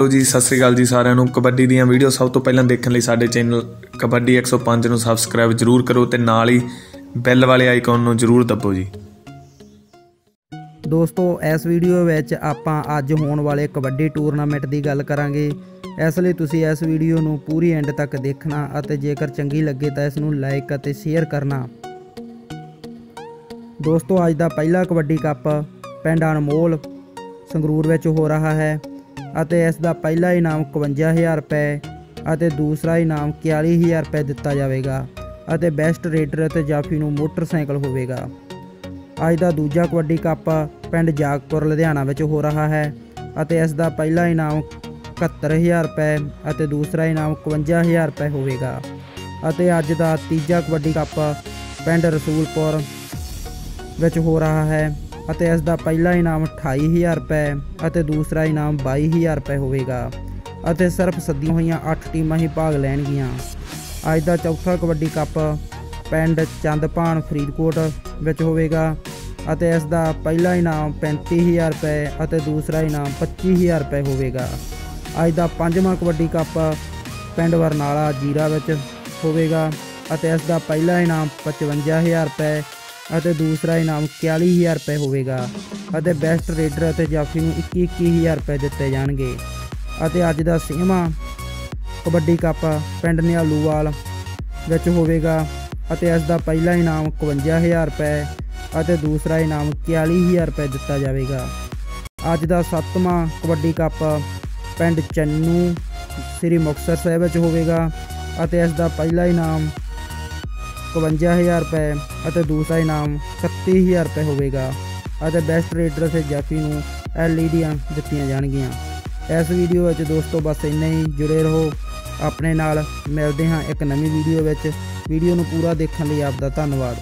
ਲੋ ਜੀ, ਸਤਿ ਸ੍ਰੀ ਅਕਾਲ ਜੀ ਸਾਰਿਆਂ ਨੂੰ। ਕਬੱਡੀ ਦੀਆਂ ਵੀਡੀਓ ਸਭ ਤੋਂ ਪਹਿਲਾਂ ਦੇਖਣ ਲਈ ਸਾਡੇ ਚੈਨਲ ਕਬੱਡੀ 105 ਨੂੰ ਸਬਸਕ੍ਰਾਈਬ ਜਰੂਰ ਕਰੋ ਤੇ ਨਾਲ ਹੀ ਬੈਲ ਵਾਲੇ ਆਈਕਨ ਨੂੰ ਜਰੂਰ ਦਬੋ ਜੀ। ਦੋਸਤੋ, ਇਸ ਵੀਡੀਓ ਵਿੱਚ ਆਪਾਂ ਅੱਜ ਹੋਣ ਵਾਲੇ ਕਬੱਡੀ ਟੂਰਨਾਮੈਂਟ ਦੀ ਗੱਲ ਕਰਾਂਗੇ। ਇਸ ਲਈ ਤੁਸੀਂ ਇਸ ਵੀਡੀਓ ਨੂੰ ਪੂਰੀ ਐਂਡ ਤੱਕ ਦੇਖਣਾ ਅਤੇ ਜੇਕਰ ਚੰਗੀ ਲੱਗੇ ਤਾਂ ਇਸ ਨੂੰ ਲਾਈਕ ਅਤੇ ਸ਼ੇਅਰ ਕਰਨਾ। ਦੋਸਤੋ, ਅੱਜ ਦਾ ਪਹਿਲਾ ਕਬੱਡੀ ਕੱਪ ਪਿੰਡ ਅਨਮੋਲ ਸੰਗਰੂਰ ਵਿੱਚ ਹੋ ਰਿਹਾ ਹੈ। ਅਤੇ ਇਸ ਦਾ ਪਹਿਲਾ ਇਨਾਮ 51000 ਰੁਪਏ ਅਤੇ ਦੂਸਰਾ ਇਨਾਮ 41000 ਰੁਪਏ ਦਿੱਤਾ ਜਾਵੇਗਾ ਅਤੇ ਬੈਸਟ ਰੇਡਰ ਅਤੇ ਜਾਫੀ ਨੂੰ ਮੋਟਰਸਾਈਕਲ ਹੋਵੇਗਾ। ਅੱਜ ਦਾ ਦੂਜਾ ਕਬੱਡੀ ਕੱਪ ਪਿੰਡ ਜਾਗਪੁਰ, ਲੁਧਿਆਣਾ ਵਿੱਚ ਹੋ ਰਿਹਾ ਹੈ ਅਤੇ ਇਸ ਦਾ ਪਹਿਲਾ ਇਨਾਮ 71000 ਰੁਪਏ ਅਤੇ ਦੂਸਰਾ ਇਨਾਮ 51000 ਰੁਪਏ ਹੋਵੇਗਾ। ਅਤੇ ਅੱਜ ਦਾ ਤੀਜਾ ਕਬੱਡੀ ਕੱਪ ਪਿੰਡ ਰਸੂਲਪੁਰ ਵਿੱਚ ਹੋ ਰਿਹਾ ਹੈ ਅਤੇ ਇਸ ਦਾ ਪਹਿਲਾ ਇਨਾਮ 28000 ਰੁਪਏ ਅਤੇ ਦੂਸਰਾ ਇਨਾਮ 22000 ਰੁਪਏ ਹੋਵੇਗਾ ਅਤੇ ਸਿਰਫ ਸੱਦੀਆਂ ਹੋਈਆਂ 8 ਟੀਮਾਂ ਹੀ ਭਾਗ ਲੈਣਗੀਆਂ। ਅੱਜ ਦਾ ਚੌਥਾ ਕਬੱਡੀ ਕੱਪ ਪਿੰਡ ਚੰਦਪਾਨ ਫਰੀਦਕੋਟ ਵਿੱਚ ਹੋਵੇਗਾ ਅਤੇ ਇਸ ਦਾ ਪਹਿਲਾ ਇਨਾਮ 35000 ਰੁਪਏ ਅਤੇ ਦੂਸਰਾ ਇਨਾਮ 25000 ਰੁਪਏ ਹੋਵੇਗਾ। ਅੱਜ ਦਾ ਪੰਜਵਾਂ ਕਬੱਡੀ ਕੱਪ ਪਿੰਡ ਵਰਨਾਲਾ ਜੀਰਾ ਵਿੱਚ ਹੋਵੇਗਾ ਅਤੇ ਇਸ ਦਾ ਪਹਿਲਾ ਇਨਾਮ 55000 ਰੁਪਏ ਅਤੇ ਦੂਸਰਾ ਇਨਾਮ 41000 ਰੁਪਏ ਹੋਵੇਗਾ ਅਤੇ ਬੈਸਟ ਰੇਡਰ ਅਤੇ ਜਾਫੀ ਨੂੰ 21-21000 ਰੁਪਏ ਦਿੱਤੇ ਜਾਣਗੇ। ਅਤੇ ਅੱਜ ਦਾ ਛੇਵਾਂ ਕਬੱਡੀ ਕੱਪ ਪਿੰਡ ਨਿਹਾਲੂਵਾਲ ਵਿੱਚ ਹੋਵੇਗਾ ਅਤੇ ਇਸ ਦਾ ਪਹਿਲਾ ਇਨਾਮ 51000 ਰੁਪਏ ਅਤੇ ਦੂਸਰਾ ਇਨਾਮ 41000 ਰੁਪਏ ਦਿੱਤਾ ਜਾਵੇਗਾ। ਅੱਜ ਦਾ ਸੱਤਵਾਂ ਕਬੱਡੀ ਕੱਪ ਪਿੰਡ ਚੰਨੂ, ਸ੍ਰੀ ਮੁਕਤਸਰ ਸਾਹਿਬ ਵਿੱਚ ਹੋਵੇਗਾ ਅਤੇ ਇਸ ਦਾ ਪਹਿਲਾ ਇਨਾਮ 51000 ਰੁਪਏ ਅਤੇ ਦੂਸਰਾ ਇਨਾਮ 31000 ਰੁਪਏ ਹੋਵੇਗਾ ਅਤੇ ਬੈਸਟ ਰੇਡਰ ਅਤੇ ਜਾਫੀ ਨੂੰ ਐਲਈਡੀਆਂ ਦਿੱਤੀਆਂ ਜਾਣਗੀਆਂ। ਇਸ ਵੀਡੀਓ ਵਿੱਚ ਦੋਸਤੋ ਬਸ ਇੰਨਾ ਹੀ। ਜੁੜੇ ਰਹੋ। ਆਪਣੇ ਨਾਲ ਮਿਲਦੇ ਹਾਂ ਇੱਕ ਨਵੀਂ ਵੀਡੀਓ ਵਿੱਚ। ਵੀਡੀਓ ਨੂੰ ਪੂਰਾ ਦੇਖਣ ਲਈ ਆਪ ਦਾ ਧੰਨਵਾਦ।